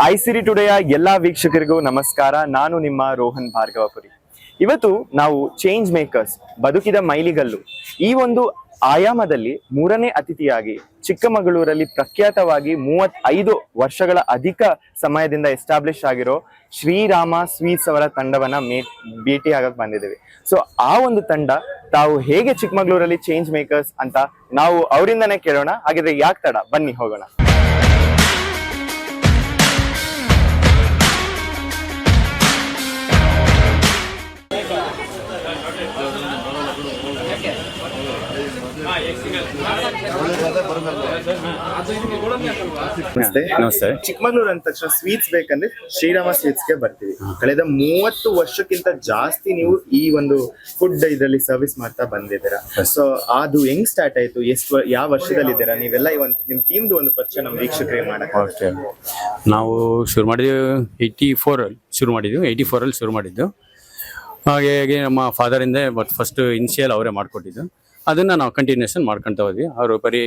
I ಸಿರಿ ಟುಡೆಯ ಎಲ್ಲಾ ವೀಕ್ಷಕರಿಗೂ ನಮಸ್ಕಾರ. ನಾನು ನಿಮ್ಮ ರೋಹನ್ ಭಾರ್ಗವಪುರಿ. ಇವತ್ತು ನಾವು ಚೇಂಜ್ ಮೇಕರ್ಸ್ ಬದುಕಿದ ಮೈಲಿಗಲ್ಲು ಈ ಒಂದು ಆಯಾಮದಲ್ಲಿ ಮೂರನೇ ಅತಿಥಿಯಾಗಿ ಚಿಕ್ಕಮಗಳೂರಲ್ಲಿ ಪ್ರಖ್ಯಾತವಾಗಿ ಮೂವತ್ತೈದು ವರ್ಷಗಳ ಅಧಿಕ ಸಮಯದಿಂದ ಎಸ್ಟಾಬ್ಲಿಷ್ ಆಗಿರೋ ಶ್ರೀರಾಮ ಸ್ವೀಟ್ಸ್ ಅವರ ತಂಡವನ್ನ ಮೇ ಭೇಟಿಯಾಗಕ್ ಬಂದಿದ್ದೇವೆ. ಸೊ ಆ ಒಂದು ತಂಡ ತಾವು ಹೇಗೆ ಚಿಕ್ಕಮಗಳೂರಲ್ಲಿ ಚೇಂಜ್ ಮೇಕರ್ಸ್ ಅಂತ ನಾವು ಅವರಿಂದನೇ ಕೇಳೋಣ. ಹಾಗಿದ್ರೆ ಯಾಕೆ ತಡ? ಬನ್ನಿ ಹೋಗೋಣ. ನಮಸ್ತೆ. ನಮಸ್ತೆ. ಚಿಕ್ಕಮಗಳೂರು ಅಂದ ತಕ್ಷಣ ಸ್ವೀಟ್ಸ್ ಬೇಕಂದ್ರೆ ಶ್ರೀರಾಮ ಸ್ವೀಟ್ಸ್ಗೆ ಬರ್ತೀವಿ. ಕಳೆದ ಮೂವತ್ತು ವರ್ಷಕ್ಕಿಂತ ಜಾಸ್ತಿ ನೀವು ಈ ಒಂದು ಫುಡ್ ಇದರಲ್ಲಿ ಸರ್ವಿಸ್ ಮಾಡ್ತಾ ಬಂದಿದ್ದೀರಾ. ಸೊ ಅದು ಹೆಂಗ್ ಸ್ಟಾರ್ಟ್ ಆಯ್ತು? ಎಷ್ಟು ಯಾವ ವರ್ಷದಲ್ಲಿ ಇದ್ದೀರಾ ನೀವೆಲ್ಲ ಈ ಒಂದು ನಿಮ್ ಟೀಮ್ದು ಒಂದು ಪರಿಚಯ ನಮ್ಮ ವೀಕ್ಷಕರಿಗೆ ಮಾಡಕ್ ಓಕೆ ನಾವು ಶುರು ಮಾಡಿದ್ವಿ ಏಯ್ಟಿ ಫೋರಲ್ಲಿ ಶುರು ಮಾಡಿದ್ವಿ ಏಯ್ಟಿ ಫೋರ್ ಅಲ್ಲಿ ಶುರು ಮಾಡಿದ್ದು. ಹಾಗೆ ಹಾಗೆ ನಮ್ಮ ಫಾದರಿಂದ ಬಟ್ ಫಸ್ಟ್ ಇನಿಷಿಯಲ್ ಅವರೇ ಮಾಡಿಕೊಟ್ಟಿದ್ದು. ಅದನ್ನು ನಾವು ಕಂಟಿನ್ಯೂಷನ್ ಮಾಡ್ಕೊಂತ ಹೋದ್ವಿ. ಅವರು ಬರೀ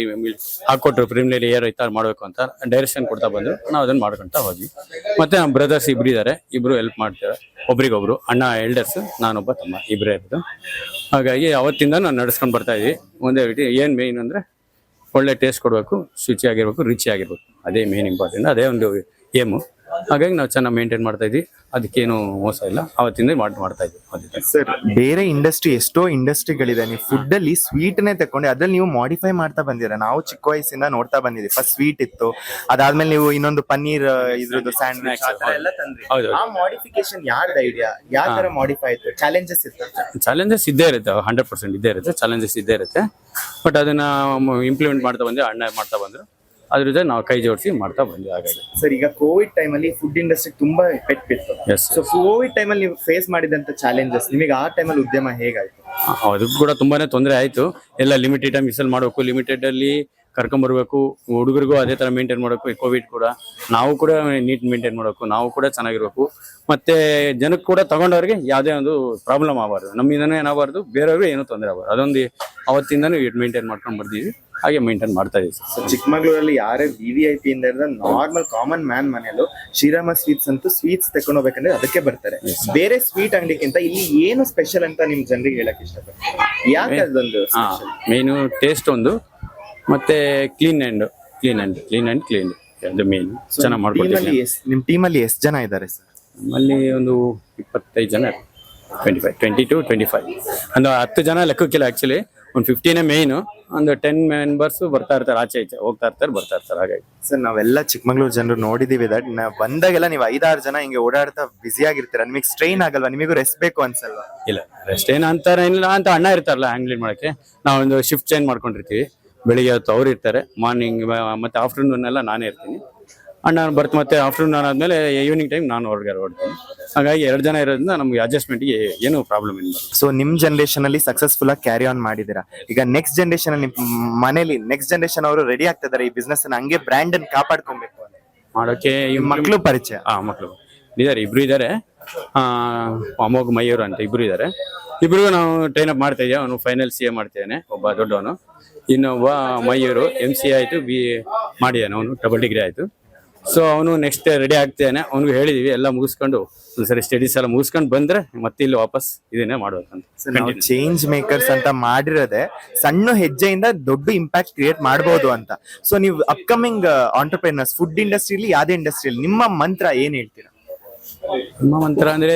ಹಾಕೊಟ್ರು ಪ್ರಿಮಿನರಿ ಏರ್ ಐತಾರು ಮಾಡಬೇಕು ಅಂತ ಡೈರೆಕ್ಷನ್ ಕೊಡ್ತಾ ಬಂದರು. ನಾವು ಅದನ್ನು ಮಾಡ್ಕೊಳ್ತಾ ಹೋದ್ವಿ. ಮತ್ತು ನಮ್ಮ ಬ್ರದರ್ಸ್ ಇಬ್ರು ಇದ್ದಾರೆ ಇಬ್ಬರು ಹೆಲ್ಪ್ ಮಾಡ್ತಾರೆ. ಒಬ್ರಿಗೊಬ್ರು. ಅಣ್ಣ ಎಲ್ಡರ್ಸ್ ನಾನೊಬ್ಬ ತಮ್ಮ. ಇಬ್ಬರೇ ಇರೋದು. ಹಾಗಾಗಿ ಅವತ್ತಿಂದ ನಾನು ನಡ್ಸ್ಕೊಂಡು ಬರ್ತಾ ಇದ್ವಿ. ಒಂದೇ ರೀತಿ ಏನು ಮೇಯ್ನ್ ಅಂದರೆ ಒಳ್ಳೆ ಟೇಸ್ಟ್ ಕೊಡಬೇಕು ಶುಚಿಯಾಗಿರ್ಬೇಕು ರುಚಿಯಾಗಿರ್ಬೇಕು. ಅದೇ ಮೇನ್ ಇಂಪಾರ್ಟೆಂಟ್ ಅದೇ ಒಂದು ಏಮು ಹಾಗಾಗಿ ನಾವು ಚೆನ್ನಾಗಿ ಮೇಂಟೈನ್ ಮಾಡ್ತಾ ಇದ್ವಿ. ಅದಕ್ಕೇನು ಮೋಸ ಇಲ್ಲ. ಅವತ್ತಿಂದ ಮಾಡಿ ಮಾಡ್ತಾ ಇದ್ವಿ. ಸರ್ ಬೇರೆ ಇಂಡಸ್ಟ್ರಿ ಎಷ್ಟೋ ಇಂಡಸ್ಟ್ರಿಗಳಿದೆ ನೀವು ಫುಡ್ ಅಲ್ಲಿ ಸ್ವೀಟ್ ನೇ ತಕೊಂಡು ಅದ್ರಲ್ಲಿ ನೀವು ಮಾಡಿಫೈ ಮಾಡ್ತಾ ಬಂದಿರ? ನಾವು ಚಿಕ್ಕ ವಯಸ್ಸಿಂದ ನೋಡ್ತಾ ಬಂದಿದ್ವಿ. ಫಸ್ಟ್ ಸ್ವೀಟ್ ಇತ್ತು. ಅದಾದ್ಮೇಲೆ ನೀವು ಇನ್ನೊಂದು ಪನ್ನೀರ್ ಇದ್ರದ್ದು ಸ್ಯಾಂಡ್ವಿಚ್ ಎಲ್ಲ ತಂದ್ರಿ. ಹೌದು. ಆ ಮಾಡಿಫಿಕೇಶನ್ ಯಾರ್ದು ಐಡಿಯಾ ಯಾವ ತರ ಮಾಡಿಫೈ ಆಯ್ತು? ಚಾಲೆಂಜಸ್ ಇತ್ತು? ಚಾಲೆಂಜಸ್ ಇದ್ದೇ ಇರುತ್ತೆ. ಹಂಡ್ರೆಡ್ ಪರ್ಸೆಂಟ್ ಇದ್ದೇ ಇರುತ್ತೆ. ಚಾಲೆಂಜಸ್ ಇದ್ದೇ ಇರುತ್ತೆ. ಬಟ್ ಅದನ್ನ ಇಂಪ್ಲಿಮೆಂಟ್ ಮಾಡ್ತಾ ಬಂದ್ರೆ ಅಣ್ಣ ಮಾಡ್ತಾ ಬಂದರು. ಅದ್ರ ಜೊತೆ ನಾವು ಕೈ ಜೋಡಿಸಿ ಮಾಡ್ತಾ ಬಂದ್ವಿ ಹಾಗಾಗಿ. ಸರ್ ಈಗ ಕೋವಿಡ್ ಟೈಮ್ ಅಲ್ಲಿ ಫುಡ್ ಇಂಡಸ್ಟ್ರಿ ತುಂಬಾ ಎಫೆಕ್ಟ್ ಬಿತ್ತು. ಸೊ ಕೋವಿಡ್ ಟೈಮ್ ಅಲ್ಲಿ ನೀವು ಫೇಸ್ ಮಾಡಿದಂತ ಚಾಲೆಂಜಸ್ ನಿಮಗೆ ಆ ಟೈಮ್ ಅಲ್ಲಿ ಉದ್ಯಮ ಹೇಗಾಯ್ತು? ಅದಕ್ಕೂ ಕೂಡ ತುಂಬಾನೇ ತೊಂದರೆ ಆಯಿತು. ಎಲ್ಲ ಲಿಮಿಟೆಡ್ ಟೈಮ್ ಮಿಸಲ್ ಮಾಡಬೇಕು ಲಿಮಿಟೆಡ್ ಅಲ್ಲಿ ಕರ್ಕೊಂಬರ್ಬೇಕು ಹುಡುಗರಿಗೂ ಅದೇ ತರ ಮೇಂಟೈನ್ ಮಾಡಬೇಕು ಕೋವಿಡ್ ಕೂಡ. ನಾವು ಕೂಡ ನೀಟ್ ಮೇಂಟೈನ್ ಮಾಡಬೇಕು ನಾವು ಕೂಡ ಚೆನ್ನಾಗಿರ್ಬೇಕು. ಮತ್ತೆ ಜನಕ್ಕೆ ಕೂಡ ತಗೊಂಡವ್ರಿಗೆ ಯಾವುದೇ ಒಂದು ಪ್ರಾಬ್ಲಮ್ ಆಗಬಾರ್ದು. ನಮ್ಮಿಂದನೂ ಏನಾಗಬಾರ್ದು ಬೇರೆಯವ್ರಿಗೆ ಏನೂ ತೊಂದರೆ ಆಗಬಾರ್ದು. ಅದೊಂದು ಅವತ್ತಿಂದನೂ ಮೇಂಟೈನ್ ಮಾಡ್ಕೊಂಡು ಬರ್ತೀವಿ ಹಾಗೆ ಮೇಂಟೈನ್ ಮಾಡ್ತಾ ಇದ್ದೀವಿ ಸರ್. ಚಿಕ್ಕಮಗಳೂರಲ್ಲಿ ಯಾರೇ ವಿ ವಿ ಐ ಪಿ ಇಂದ ನಾರ್ಮಲ್ ಕಾಮನ್ ಮ್ಯಾನ್ ಮನೆಯಲ್ಲೂ ಶ್ರೀರಾಮ ಸ್ವೀಟ್ಸ್ ಅಂತೂ ಸ್ವೀಟ್ಸ್ ತಕೊಂಡು ಹೋಗ್ಬೇಕಂದ್ರೆ ಅದಕ್ಕೆ ಬರ್ತಾರೆ. ಬೇರೆ ಸ್ವೀಟ್ ಅಂಗಡಿಗಿಂತ ಇಲ್ಲಿ ಏನು ಸ್ಪೆಷಲ್ ಅಂತ ನಿಮ್ ಜನರಿಗೆ ಹೇಳಕ್ ಇಷ್ಟಪಡ್ತೀನಿ ಯಾಕೆ ಅದೊಂದು ಮೇನು ಟೇಸ್ಟ್ ಒಂದು. ಮತ್ತೆ clean and clean and clean and clean ಅದು ಮೇನ್ ಚೆನ್ನಾಗಿ ಮಾಡ್ಕೊಡ್ತೀವಿ ನಿಮ್ಮ ಟೀಮಲ್ಲಿ ಎಷ್ಟು ಜನ ಇದ್ದಾರೆ ಸರ್ ನಮ್ಮಲ್ಲಿ ಒಂದು ಇಪ್ಪತ್ತೈದು ಜನ twenty five twenty two twenty five ಒಂದು ಹತ್ತು ಜನ ಲೆಕ್ಕಕ್ಕಿಲ್ಲ ಆ್ಯಕ್ಚುಲಿ ಒಂದು ಫಿಫ್ಟೀನೇ ಮೇಯ್ನು ಒಂದು ಟೆನ್ ಮೆಂಬರ್ಸ್ ಬರ್ತಾ ಇರ್ತಾರೆ ಆಚೆ ಈಚೆ ಹೋಗ್ತಾ ಇರ್ತಾರೆ ಬರ್ತಾ ಇರ್ತಾರೆ ಹಾಗಾಗಿ. ಸರ್ ನಾವೆಲ್ಲ ಚಿಕ್ಕಮಗಳೂರು ಜನರು ನೋಡಿದೀವಿ ದಟ್ ಬಂದಾಗೆಲ್ಲ ನೀವು ಐದಾರು ಜನ ಹಿಂಗೆ ಓಡಾಡ್ತಾ ಬ್ಯುಸಿ ಆಗಿರ್ತೀರ. ನಿಮಗೆ ಸ್ಟ್ರೈನ್ ಆಗಲ್ವಾ? ನಿಮಗೂ ರೆಸ್ಟ್ ಬೇಕು ಅನ್ಸಲ್ವಾ? ಇಲ್ಲ ರೆಸ್ಟ್ ಏನು ಅಂತಾರೆ ಇಲ್ಲ ಅಂತ ಅಣ್ಣ ಇರ್ತಾರಲ್ಲ ಹ್ಯಾಂಗ್ಲಿಂಗ್ ಮಾಡೋಕ್ಕೆ ನಾವೊಂದು ಶಿಫ್ಟ್ ಚೇಂಜ್ ಮಾಡ್ಕೊಂಡಿರ್ತೀವಿ. ಬೆಳಿಗ್ಗೆ ಹೊತ್ತು ಅವ್ರು ಇರ್ತಾರೆ. ಮಾರ್ನಿಂಗ್ ಮತ್ತೆ ಆಫ್ಟರ್ನೂನ್ ಎಲ್ಲ ನಾನೇ ಇರ್ತೀನಿ. ಅಣ್ಣ ಬರ್ತು ಮತ್ತೆ ಆಫ್ಟರ್ನೂನ್ ಆದಮೇಲೆ ಈವ್ನಿಂಗ್ ಟೈಮ್ ನಾನು ಹೊರಗಡೆ ಹೊಡ್ತೀನಿ ಹಾಗಾಗಿ ಎರಡು ಜನ ಇರೋದ್ರಿಂದ ನಮ್ಗೆ ಅಡ್ಜಸ್ಟ್ಮೆಂಟ್ಗೆ ಏನು ಪ್ರಾಬ್ಲಮ್ ಇಲ್ಲ. ಸೊ ನಿಮ್ ಜನರೇಷನ್ ಅಲ್ಲಿ ಸಕ್ಸಸ್ಫುಲ್ ಆಗಿ ಕ್ಯಾರಿ ಆನ್ ಮಾಡಿದೀರಾ ಈಗ ನೆಕ್ಸ್ಟ್ ಜನರೇಷನ್ ನಿಮ್ಮ ಮನೇಲಿ ನೆಕ್ಸ್ಟ್ ಜನರೇಷನ್ ಅವರು ರೆಡಿ ಆಗ್ತಿದ್ದಾರೆ ಈ ಬಿಸ್ನೆಸ್ ಹಂಗೆ ಬ್ರ್ಯಾಂಡ್ ಅನ್ನು ಕಾಪಾಡ್ಕೊಬೇಕು ಮಾಡೋಕೆ ಮಕ್ಕಳು ನಿಮ್ ಮಕ್ಳು ಪರಿಚಯ. ಆ ಮಕ್ಕಳು ಇದಾರೆ ಇಬ್ರು ಇದ್ದಾರೆ. ಅಮೋಘ್ ಮಯೂರ್ ಅಂತ ಇಬ್ರು ಇದ್ದಾರೆ. ಇಬ್ರಿಗೂ ನಾವು ಟ್ರೈನ್ ಅಪ್ ಮಾಡ್ತಾ ಇದ್ದೀವಿ ಅವನು ಫೈನಲ್ ಸಿ ಎ ಮಾಡ್ತಿದ್ದಾನೆ ಒಬ್ಬ ದೊಡ್ಡವನು. ಇನ್ನೊಬ್ಬ ಮಯೂರು ಎಂ ಸಿ ಆಯಿತು ಬಿ ಮಾಡಿದ್ದಾನೆ ಅವನು ಡಬಲ್ ಡಿಗ್ರಿ ಆಯಿತು. ಸೊ ಅವನು ನೆಕ್ಸ್ಟ್ ರೆಡಿ ಆಗ್ತಾನೆ. ಅವನಿಗೆ ಹೇಳಿದೀವಿ ಎಲ್ಲ ಮುಗಿಸ್ಕೊಂಡು ಒಂದ್ಸರಿ ಸ್ಟಡೀಸ್ ಎಲ್ಲ ಮುಗಿಸ್ಕೊಂಡು ಬಂದ್ರೆ ಮತ್ತೆ ಇಲ್ಲಿ ವಾಪಸ್ ಇದನ್ನೇ ಮಾಡ್ಬೇಕಂತ ಚೇಂಜ್ ಮೇಕರ್ಸ್ ಅಂತ ಮಾಡಿರೋದೆ ಸಣ್ಣ ಹೆಜ್ಜೆಯಿಂದ ದೊಡ್ಡ ಇಂಪ್ಯಾಕ್ಟ್ ಕ್ರಿಯೇಟ್ ಮಾಡಬಹುದು ಅಂತ. ಸೊ ನೀವು ಅಪ್ಕಮಿಂಗ್ ಆಂಟರ್ಪ್ರಿನರ್ಸ್ ಫುಡ್ ಇಂಡಸ್ಟ್ರಿಲಿ ಯಾವ್ದೇ ಇಂಡಸ್ಟ್ರಿಯಲ್ಲಿ ನಿಮ್ಮ ಮಂತ್ರ ಏನ್ ಹೇಳ್ತೀರಾ? ನಿಮ್ಮ ಮಂತ್ರ ಅಂದ್ರೆ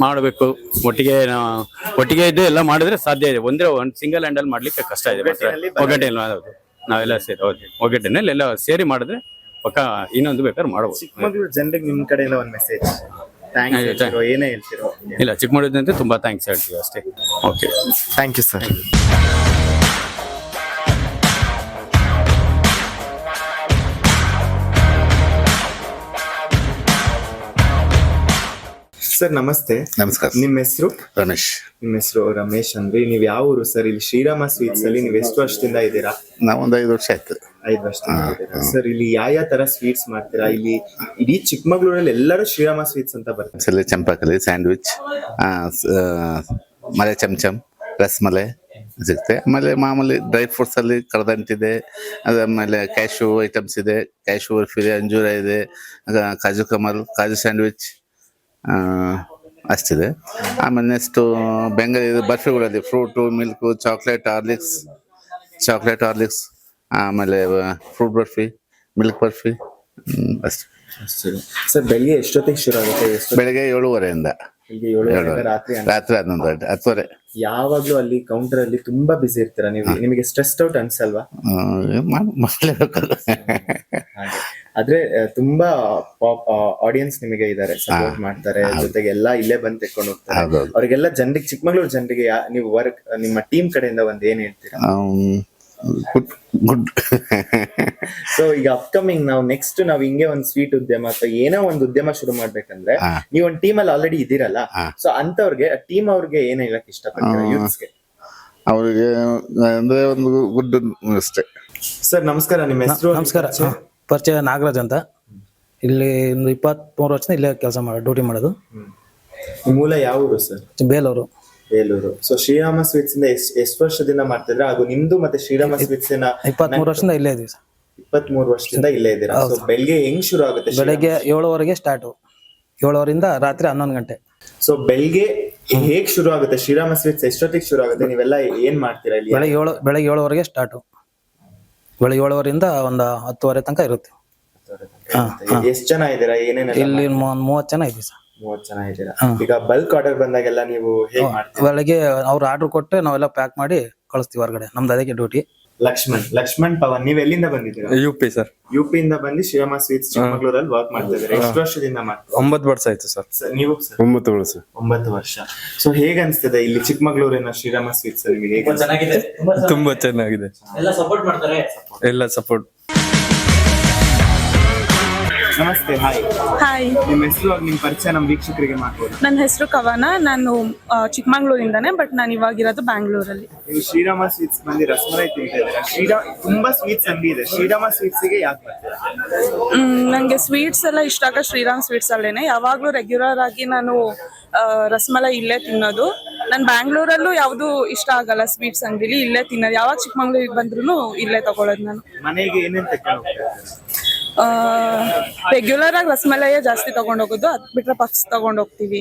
ಮಾಡಬೇಕು. ಒಟ್ಟಿಗೆ ನಾವು- ಒಟ್ಟಿಗೆ ಇದ್ದು ಎಲ್ಲ ಮಾಡಿದ್ರೆ ಸಾಧ್ಯ ಇದೆ. ಒಂದೇ ಒಂದು ಸಿಂಗಲ್ ಹ್ಯಾಂಡಲ್ ಮಾಡ್ಲಿಕ್ಕೆ ಕಷ್ಟ ಇದೆ ಮಾತ್ರ. ಒಗ್ಗಟ್ಟಿನಲ್ಲಿ ಹೌದು. ನಾವೆಲ್ಲ ಸೇರಿ ಹೌದು. ಒಗ್ಗಟ್ಟಿನಲ್ಲಿ ಎಲ್ಲ ಸೇರಿ ಮಾಡಿದ್ರೆ ಪಕ್ಕ ಇನ್ನೊಂದು ಬೇಕಾದ್ರೆ ಮಾಡಬಹುದು ಜನರಿಗೆ ನಿಮ್ಮ ಕಡೆಯಿಂದ ಒಂದು ಮೆಸೇಜ್ ಏನೇ ಹೇಳ್ತಿರೋ. ಇಲ್ಲ ಚಿಕ್ಕಮಗಳೂರಿನಂತೆ ತುಂಬಾ ಥ್ಯಾಂಕ್ಸ್ ಹೇಳ್ತೀವಿ ಅಷ್ಟೇ. Okay thank you sir sir ನಮಸ್ತೆ. ನಮಸ್ಕಾರ ನಿಮ್ಮ ಹೆಸರು? ರಮೇಶ್. ನಿಮ್ಮ ಹೆಸರು ರಮೇಶ್ ಅಂದ್ರೆ ನೀವು ಯಾವ ಊರು ಸರ್? ಇಲ್ಲಿ ಶ್ರೀರಾಮ ಸ್ವೀಟ್ಸ್ ಅಲ್ಲಿ ನೀವು ಎಷ್ಟು ವರ್ಷದಿಂದ ಇದ್ದೀರಾ? ನಾವೊಂದು ಐದು ವರ್ಷ ಆಯ್ತು. ಐದು ವರ್ಷ ಸರ್ ಇಲ್ಲಿ ಯಾವ ಯಾವ ತರ ಸ್ವೀಟ್ಸ್ ಮಾಡ್ತೀರಾ? ಇಲ್ಲಿ ಇಡೀ ಚಿಕ್ಕಮಗಳೂರಲ್ಲಿ ಎಲ್ಲರೂ ಶ್ರೀರಾಮ ಸ್ವೀಟ್ಸ್ ಅಂತ ಬರ್ತಾರೆ. ಚಂಪಾಕಲಿ ಸ್ಯಾಂಡ್ವಿಚ್ ಮಲೆ ಚಮಚಮ್ ರಸ್ಮಲೆ ಸಿಗುತ್ತೆ. ಆಮೇಲೆ ಮಾಮೂಲಿ ಡ್ರೈ ಫ್ರೂಟ್ಸ್ ಅಲ್ಲಿ ಕಡದಂಟಿದೆ ಅದಾದ್ಮೇಲೆ ಕ್ಯಾಶು ಐಟಮ್ಸ್ ಇದೆ. ಕ್ಯಾಶು ಬರ್ಫಿ ಇದೆ ಅಂಜೂರ ಇದೆ. ಕಾಜು ಕಮಲ್ ಕಾಜು ಸ್ಯಾಂಡ್ವಿಚ್ ಅಷ್ಟಿದೆ. ಆಮೇಲೆ next Bengaluru ಬರ್ಫಿಗಳಲ್ಲಿ fruit milk chocolate Horlicks chocolate Horlicks ಆಮೇಲೆ ಫ್ರೂಟ್ ಬರ್ಫಿ ಮಿಲ್ಕ್ ಬರ್ಫಿ ಅಷ್ಟೇ. ಸರ್ ಬೆಳಿಗ್ಗೆ ಎಷ್ಟೊತ್ತಿಗೆ ಶುರು ಆಗುತ್ತೆ? ಬೆಳಗ್ಗೆ ಏಳುವರೆಯಿಂದ. ಬೆಳಿಗ್ಗೆ ಏಳು ರಾತ್ರಿ ರಾತ್ರಿ ಹನ್ನೊಂದು ಗಂಟೆ ಹತ್ತುವರೆ ಯಾವಾಗ್ಲೂ ಅಲ್ಲಿ ಕೌಂಟರ್ ಅಲ್ಲಿ ತುಂಬಾ ಬಿಸಿ ಇರ್ತೀರಾ ನೀವು? ನಿಮಗೆ ಸ್ಟ್ರೆಸ್ ಔಟ್ ಅನ್ಸಲ್ವಾ? ಆ, ಮಾಡ್- ಮಾಡ್ಲೇಬೇಕಲ್ಲ ಹಾಗೆ. ಆದ್ರೆ ತುಂಬಾ ಆಡಿಯನ್ಸ್ ನಿಮಗೆ ಇದಾರೆ ಸಪೋರ್ಟ್ ಮಾಡ್ತಾರೆ ಜೊತೆಗೆ ಎಲ್ಲ ಇಲ್ಲೇ ಬಂದ್ ತೆಕ್ಕೊಂಡು ಹೋಗ್ತಾರೆ. ಅವ್ರಿಗೆಲ್ಲ ಜನರಿಗೆ ಚಿಕ್ಕಮಗಳೂರು ಜನರಿಗೆ ನೀವು ವರ್ಕ್ ನಿಮ್ಮ ಟೀಮ್ ಕಡೆಯಿಂದ ಒಂದ್ ಏನ್ ಹೇಳ್ತೀರಾ? ಗುಡ್ ಗುಡ್ ಸೊ ಈಗ ಅಪ್ಕಮಿಂಗ್ ನಾವು ನೆಕ್ಸ್ಟ್ ನಾವ್ ಹಿಂಗೆ ಒಂದ್ ಸ್ವೀಟ್ ಉದ್ಯಮ ಅಥವಾ ಏನೋ ಒಂದ್ ಉದ್ಯಮ ಶುರು ಮಾಡ್ಬೇಕಂದ್ರೆ. ನೀವ್ ಒಂದ್ ಟೀಮ್ ಅಲ್ಲಿ ಆಲ್ರೆಡಿ ಇದ್ದೀರಲ್ಲ. ಸೊ ಅಂತವ್ರಿಗೆ ಟೀಮ್ ಅವ್ರಿಗೆ ಏನ್ ಹೇಳಕ್ ಇಷ್ಟಪಡ್ತೀರಾ ಅವ್ರಿಗೆ ಅವರಿಗೆ ಅಂದ್ರೆ ಒಂದು ಗುಡ್ ಅಷ್ಟೇ. ಸರ್ ನಮಸ್ಕಾರ ನಿಮ್ಮ ಹೆಸರು? ನಮಸ್ಕಾರ. ಪರಿಚಯ ನಾಗರಾಜ್ ಅಂತ. ಇಲ್ಲಿ ಒಂದು ಇಪ್ಪತ್ಮೂರು ವರ್ಷ ಇಲ್ಲೇ ಕೆಲಸ ಮಾಡೋದು ಡ್ಯೂಟಿ ಮಾಡೋದು. ಮೂಲ ಯಾವ ಊರು sir? Belur. Belur. So Srirama sweets ಇಂದ ಎಷ್ಟು ವರ್ಷದಿಂದ ಮಾಡ್ತಿದ್ರೆ? ಹಾಗೂ ನಿಮ್ದು ಮತ್ತೆ ಶ್ರೀರಾಮ ಸ್ವೀಟ್ಸ್ ಇಪ್ಪತ್ಮೂರು ವರ್ಷದಿಂದ ಇಲ್ಲೇ ಇದೀವಿ ಸರ್. ಇಪ್ಪತ್ತ್ ಮೂರು ವರ್ಷದಿಂದ ಇಲ್ಲೇ ಇದ್ದೀರಾ ಸೊ ಬೆಳಿಗ್ಗೆ ಹೆಂಗ್ ಶುರು ಆಗುತ್ತೆ ಬೆಳಗ್ಗೆ ಏಳುವರೆಗೆ ಸ್ಟಾರ್ಟ್. ಏಳುವರಿಂದ ರಾತ್ರಿ ಹನ್ನೊಂದು ಗಂಟೆ. ಸೊ ಬೆಳಿಗ್ಗೆ ಹೇಗ್ ಶುರು ಆಗುತ್ತೆ? ಶ್ರೀರಾಮ ಸ್ವೀಟ್ಸ್ ಎಷ್ಟೊತ್ತಿಗೆ ಶುರು ಆಗುತ್ತೆ? ನೀವೆಲ್ಲ ಏನ್ ಮಾಡ್ತೀರಾ ಇಲ್ಲಿ? ಬೆಳಗ್ಗೆ ಏಳು ಬೆಳಗ್ಗೆ ಏಳುವರೆಗೆ ಸ್ಟಾರ್ಟ್. ಬೆಳಗ್ಗೆ ಏಳುವರಿಂದ ಒಂದು ಹತ್ತುವರೆ ತನಕ ಇರುತ್ತೆ. ಎಷ್ಟು ಜನ ಇದ್ದೀರಾ? ಏನೇನು ಇಲ್ಲಿ ಮೂವತ್ತು ಜನ ಇದ್ದೀವಿ ಸರ್. ಮೂವತ್ ಜನ ಇದ್ದೀರಾ? ಈಗ ಬಲ್ಕ್ ಆರ್ಡರ್ ಬಂದಾಗೆಲ್ಲ ನೀವು ಹೇಗ್ ಮಾಡ್ತೀರಾ? ಬೆಳಗ್ಗೆ ಅವ್ರು ಆರ್ಡರ್ ಕೊಟ್ಟು ನಾವೆಲ್ಲ ಪ್ಯಾಕ್ ಮಾಡಿ ಕಳಿಸ್ತೀವಿ ಹೊರಗಡೆ. ನಮ್ದು ಅದಕ್ಕೆ ಡ್ಯೂಟಿ ಲಕ್ಷ್ಮಣ್ ಲಕ್ಷ್ಮಣ್ ಪವನ್ ನೀವ್ ಎಲ್ಲಿಂದ ಬಂದಿದ್ದೀರಾ? UP sir. ಯು ಪಿ ಇಂದ ಬಂದು ಶ್ರೀರಾಮ ಸ್ವೀಟ್ಸ್ ಚಿಕ್ಕಮಗಳೂರಲ್ಲಿ ವರ್ಕ್ ಮಾಡ್ತಾ ಇದ್ದಾರೆ ಎಷ್ಟು ವರ್ಷದಿಂದ ಮಾಡ್ತೀರಾ ಒಂಬತ್ತು ವರ್ಷ ಆಯ್ತು ಸರ್. ಸರ್, ನೀವು ಸರ್? ಒಂಬತ್ತು ವರ್ಷ. ಒಂಬತ್ತು ವರ್ಷ. ಸೊ ಹೇಗ್ ಅನ್ಸ್ತದೆ ಇಲ್ಲಿ ಚಿಕ್ಕಮಗಳೂರಿನ ಶ್ರೀರಾಮ ಸ್ವೀಟ್ಸ್ ನಿಮಗೆ ಹೇಗೆ? ತುಂಬಾ ಚೆನ್ನಾಗಿದೆ. ಎಲ್ಲ ಸಪೋರ್ಟ್ ಮಾಡ್ತಾರೆ. ಎಲ್ಲ ಸಪೋರ್ಟ್ ನಮಸ್ತೆ. ಹಾಯ್ ಹಾಯ್ ನಿಮ್ಮ ಹೆಸರು ಹಾಗೂ ನಿಮ್ಮ ಪರಿಚಯ ನಮ್ಮ ವೀಕ್ಷಕರಿಗೆ ಮಾಡ್ಬೋದು ನನ್ನ ಹೆಸರು ಕವನ. ನಾನು ಆ, ಚಿಕ್ಕಮಂಗ್ಳೂರಿಂದಾನೆ ಬಟ್ ನಾನು ಇವಾಗಿರೋದು ಬ್ಯಾಂಗ್ಳೂರಲ್ಲಿ. ನೀವು ಶ್ರೀರಾಮ ಸ್ವೀಟ್ಸ್ ಬಂದು ರಸಮಲೈ ತಿಂತಾ ಇದ್ದೀರಾ? ಶ್ರೀರಾಮ್ ತುಂಬಾ ಸ್ವೀಟ್ಸ್ ಅಂಗಡಿ ಇದೆ. ಶ್ರೀರಾಮ ಸ್ವೀಟ್ಸ್ಗೆ ಯಾಕೆ ಬರ್ತೀರಾ? ನನಗೆ ಸ್ವೀಟ್ಸ್ ಎಲ್ಲ ಇಷ್ಟ. ಆಗ ಶ್ರೀರಾಮ್ ಸ್ವೀಟ್ಸ್ ಅಲ್ಲೇನೆ ಯಾವಾಗಲೂ ರೆಗ್ಯುಲರ್ ಆಗಿ ನಾನು ರಸ್ಮಲೈ ರಸಮಲೈ ಇಲ್ಲೇ ತಿನ್ನೋದು. ನಾನು ಬ್ಯಾಂಗ್ಳೂರಲ್ಲೂ ಯಾವುದು ಇಷ್ಟ ಆಗಲ್ಲ ಸ್ವೀಟ್ಸ್ ಅಂಗಡಿಲಿ. ಇಲ್ಲೇ ತಿನ್ನೋದು. ಯಾವಾಗ ಚಿಕ್ಕಮಂಗ್ಳೂರಿಗೆ ಬಂದ್ರೂ ಇಲ್ಲೇ ತಗೊಳ್ಳೋದು ನಾನು. ಮನೆಗೆ ಏನೇನು ತಗೊಂಡು ಹೋಗ್ತೀರಾ? ರೆಗ್ಯುಲರ್ ಆಗಿ ರಸಮಲೈಯೇ ಜಾಸ್ತಿ ತಗೊಂಡ್ ಹೋಗೋದು ಅದ್ ಬಿಟ್ರೆ ಪಕ್ಸ್ ತಗೊಂಡ್ ಹೋಗ್ತೀವಿ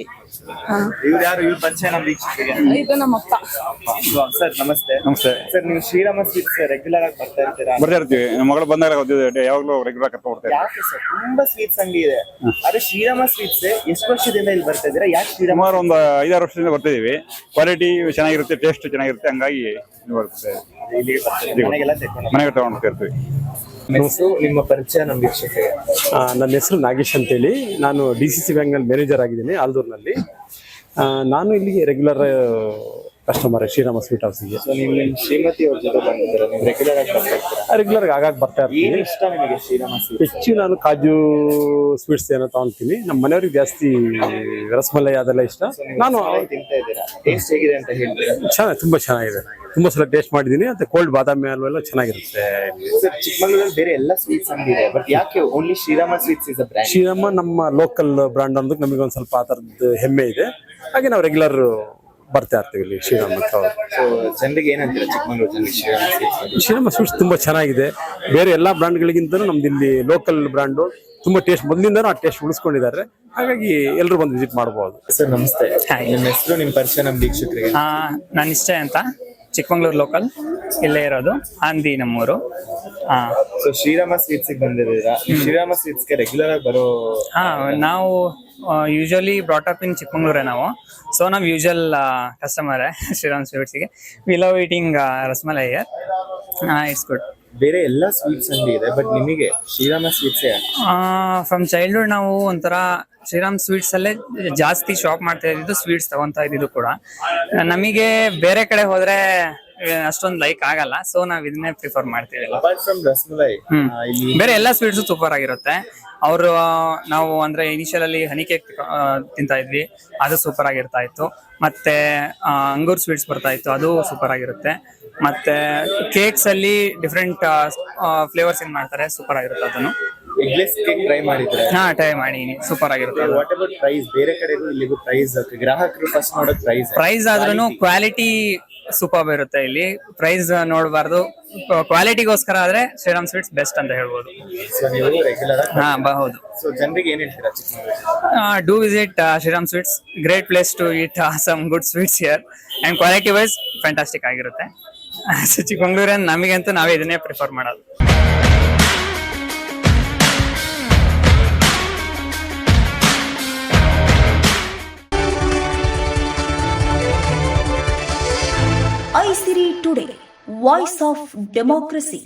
ಹಾ. ಇವ್ರು ಯಾರು ಇವ್ರ ಪರಿಚಯ ನಮ್ಮ ವೀಕ್ಷಕರಿಗೆ? ಇದು ನಮ್ಮಪ್ಪ ಸರ್ ನಮಸ್ತೆ. ನಮಸ್ತೆ. ಸರ್ ನೀವು ಶ್ರೀರಾಮ ಸ್ವೀಟ್ಸ್ ರೆಗ್ಯುಲರ್ ಆಗಿ ಬರ್ತಾ ಇರ್ತೀರಾ? ಬರ್ತಾ ಇರ್ತೀವಿ. ನಮ್ಮ ಮಗಳು ಬಂದಾಗ ಗೊತ್ತಿದೆ ಯಾವಾಗಲೂ ರೆಗ್ಯುಲರ್ ಕರ್ಕೊಂಡು ಬರ್ತಾ ಯಾಕೆ ಸರ್? ತುಂಬಾ ಸ್ವೀಟ್ಸ್ ಅಂಗಡಿ ಇದೆ. ಆದ್ರೆ ಶ್ರೀರಾಮ ಸ್ವೀಟ್ಸ್ ಎಷ್ಟು ವರ್ಷದಿಂದ ಇಲ್ಲಿ ಬರ್ತಾ ಇದ್ದೀರಾ? ಯಾಕೆ ಶ್ರೀರಾಮ ಸುಮಾರು ಒಂದು ಐದಾರು ವರ್ಷದಿಂದ ಬರ್ತಿದೀವಿ ಕ್ವಾಲಿಟಿ ಚೆನ್ನಾಗಿರುತ್ತೆ ಟೇಸ್ಟ್ ಚೆನ್ನಾಗಿರುತ್ತೆ ಹಂಗಾಗಿ ಇಲ್ಲಿ ಬರ್ತದೆ? ಮನೆಗೆಲ್ಲ ತಗೊಂಡು ಹೋಗ್ತಾ ಇರ್ತೀವಿ. ಹೆಸರು ನಿಮ್ಮ ಪರಿಚಯ ನಮ್ಮ ವೀಕ್ಷಕರಿಗೆ ನನ್ನ ಹೆಸರು ನಾಗೇಶ್ ಅಂತೇಳಿ. ನಾನು ಡಿ ಸಿ ಸಿ ಬ್ಯಾಂಕ್ನಲ್ಲಿ ಮ್ಯಾನೇಜರ್ ಆಗಿದ್ದೀನಿ ಆಲ್ದೂರ್ನಲ್ಲಿ. ಆ, ನಾನು ಇಲ್ಲಿಗೆ ರೆಗ್ಯುಲರ್ ಕಸ್ಟಮರ್ ಶ್ರೀರಾಮ ಸ್ವೀಟ್ ಹೌಸಿಗೆ ಸೊ ನೀವು ನಿಮ್ಮ ಶ್ರೀಮತಿ ಅವ್ರ ಜೊತೆ ಬಂದಿದ್ದೀರಾ? ನೀವು ರೆಗ್ಯುಲರ್ ಆಗಿ ಬರ್ತಾ ರೆಗ್ಯುಲರ್ ಆಗಾಗ ಬರ್ತಾ ಏನ್ ಇರ್ತೀನಿ ಇಷ್ಟ ನಿಮಗೆ ಶ್ರೀರಾಮ ಸ್ವೀಟ್ಸ್ ಹೆಚ್ಚು ನಾನು ಕಾಜು ಸ್ವೀಟ್ಸ್ ಏನೋ ತಗೊಂತೀನಿ. ನಮ್ಮ ಮನೆಯವ್ರಿಗೆ ಜಾಸ್ತಿ ರಸಮಲೈ ಅದೆಲ್ಲ ಇಷ್ಟ. ನಾನು ತಿಂತಾ ಇದ್ದೀರಾ? ಟೇಸ್ಟ್ ಹೇಗಿದೆ ಅಂತ ಹೇಳ್ತೀರಾ? ಚೆನ್ನಾಗಿ ತುಂಬಾ ಚೆನ್ನಾಗಿದೆ. ತುಂಬ ಸಲ ಟೇಸ್ಟ್ ಮಾಡಿದ್ದೀನಿ ಮತ್ತು ಕೋಲ್ಡ್ ಬಾದಾಮಿ ಹಲ್ವ ಎಲ್ಲ ಚೆನ್ನಾಗಿರುತ್ತೆ. ಸರ್ ಚಿಕ್ಕಮಗಳೂರಲ್ಲಿ ಬೇರೆ ಎಲ್ಲ ಸ್ವೀಟ್ಸ್ ಅಂಗಡಿ ಇದೆ ಬಟ್ ಯಾಕೆ only Srirama sweets is a brand Srirama ನಮ್ಮ ಲೋಕಲ್ ಬ್ರ್ಯಾಂಡ್ ಅಂದಕ್ಕೆ ನಮಗೆ ಒಂದು ಸ್ವಲ್ಪ ಆ ಥರದ್ದು ಹೆಮ್ಮೆ ಇದೆ. ಹಾಗೆ ನಾವು ರೆಗ್ಯುಲರ್ ಬರ್ತಾ ಇರ್ತೀವಿ ಇಲ್ಲಿ ಶ್ರೀರಾಮ ಹತ್ರ. ಸೊ ಜನರಿಗೆ ಏನಂತೀರಾ ಚಿಕ್ಕಮಗಳೂರು ಜನರಿಗೆ ಶ್ರೀರಾಮ ಸ್ವೀಟ್ಸ್ ಶ್ರೀರಾಮ ಸ್ವೀಟ್ಸ್ ತುಂಬಾ ಚೆನ್ನಾಗಿದೆ. ಬೇರೆ ಎಲ್ಲಾ ಬ್ರಾಂಡ್ಗಳಿಗಿಂತಲೂ ನಮ್ದು ಇಲ್ಲಿ ಲೋಕಲ್ ಬ್ರ್ಯಾಂಡು ತುಂಬಾ ಟೇಸ್ಟ್ ಮೊದಲಿಂದನೂ ಆ ಟೇಸ್ಟ್ ಉಳಿಸ್ಕೊಂಡಿದ್ದಾರೆ. ಹಾಗಾಗಿ ಎಲ್ಲರೂ ಬಂದು ವಿಸಿಟ್ ಮಾಡಬಹುದು ಸರ್ ನಮಸ್ತೆ. ನಿಮ್ಮ ಹೆಸರು ನಿಮ್ಮ ಪರಿಚಯ ನಮ್ಮ ವೀಕ್ಷಕರಿಗೆ. ಆ, ನಾನು ಇಷ್ಟೇ ಅಂತ. ಚಿಕ್ಕಮಂಗ್ಳೂರು ಲೋಕಲ್ ಇಲ್ಲೇ ಇರೋದು. ಆಂದಿ ನಮ್ಮೂರು. ಹಾ. ಸೊ ಶ್ರೀರಾಮ ಸ್ವೀಟ್ಸ್ ಬಂದಿದ್ದೀರಾ? ಶ್ರೀರಾಮ ಸ್ವೀಟ್ಸ್ಗೆ ರೆಗ್ಯುಲರ್ ಆಗಿ ಬರೋ ಹಾ ನಾವು ಯೂಶಲಿ ಬ್ರಾಟಪ್ ಇನ್ ಚಿಕ್ಕಮಂಗ್ಳೂರೇ ನಾವು. ಸೊ ನಾವು usual customer Sriram ಸ್ವೀಟ್ಸಿಗೆ we love eating rasmalai it's good ಬೇರೆ ಎಲ್ಲ ಸ್ವೀಟ್ಸ್ ಅಂಗಡಿ ಇದೆ ಬಟ್ ನಿಮಗೆ ಶ್ರೀರಾಮ ಸ್ವೀಟ್ಸ್ ಫ್ರಮ್ ಚೈಲ್ಡ್ಹುಡ್ ನಾವು ಒಂಥರ ಶ್ರೀರಾಮ್ ಸ್ವೀಟ್ಸ್ ಅಲ್ಲೇ ಜಾಸ್ತಿ ಶಾಪ್ ಮಾಡ್ತಾ ಇದ್ದಿದ್ದು ಸ್ವೀಟ್ಸ್ ತಗೊಂತಾ ಇದ್ದಿದ್ದು ಕೂಡ. ನಮಗೆ ಬೇರೆ ಕಡೆ ಹೋದ್ರೆ ಅಷ್ಟೊಂದು ಲೈಕ್ ಆಗಲ್ಲ. ಸೊ ನಾವ್ ಇದನ್ನೇ ಪ್ರಿಫರ್ ಮಾಡ್ತೀವಿ. ಬೇರೆ ಎಲ್ಲಾ ಸ್ವೀಟ್ಸ್ ಸೂಪರ್ ಆಗಿರುತ್ತೆ. ಅವರು ನಾವು ಅಂದ್ರೆ ಇನಿಷಿಯಲ್ ಅಲ್ಲಿ ಹನಿ ಕೇಕ್ ತಿಂತಾ ಇದ್ವಿ. ಅದು ಸೂಪರ್ ಆಗಿರ್ತಾ ಇತ್ತು. ಮತ್ತೆ ಅಂಗೂರ್ ಸ್ವೀಟ್ಸ್ ಬರ್ತಾ ಇತ್ತು. ಅದು ಸೂಪರ್ ಆಗಿರುತ್ತೆ. ಮತ್ತೆ ಕೇಕ್ಸ್ ಅಲ್ಲಿ ಡಿಫ್ರೆಂಟ್ ಫ್ಲೇವರ್ಸ್ ಏನ್ ಮಾಡ್ತಾರೆ ಸೂಪರ್ ಆಗಿರುತ್ತೆ ಅದನ್ನು. ಎಗ್ಲೆಸ್ ಕೇಕ್ ಟ್ರೈ ಮಾಡಿದ್ರೆ ಹಾ ಟ್ರೈ ಮಾಡಿದೀನಿ ಸೂಪರ್ ಆಗಿರುತ್ತೆ ವಾಟ್ ಅಬೌಟ್ ಪ್ರೈಸ್ ಬೇರೆ ಕಡೆಗೂ ಇಲ್ಲಿಗೂ ಪ್ರೈಸ್ ಗ್ರಾಹಕರು ಫಸ್ಟ್ ನೋಡೋದು ಪ್ರೈಸ್ ಪ್ರೈಸ್ ಆದ್ರೂ ಕ್ವಾಲಿಟಿ ಸೂಪರ್ ಇರುತ್ತೆ ಇಲ್ಲಿ. ಪ್ರೈಸ್ ನೋಡಬಾರ್ದು. ಕ್ವಾಲಿಟಿಗೋಸ್ಕರ ಆದ್ರೆ ಶ್ರೀರಾಮ್ ಸ್ವೀಟ್ಸ್ ಬೆಸ್ಟ್ ಅಂತ ಹೇಳ್ಬೋದು. ಹಾ ಬ- ಹೌದು ಸೊ ಜನರಿಗೆ ಏನ್ ಹೇಳ್ತೀರಾ Chikkamagaluru do visit Sriram sweets great place to eat some good sweets here and quality wise fantastic ಆಗಿರುತ್ತೆ. ಚಿಕ್ಕಮಂಗ್ಳೂರನ್ ನಮಗಂತೂ ನಾವೇ ಇದನ್ನೇ ಪ್ರಿಫರ್ ಮಾಡೋದು. Today voice of democracy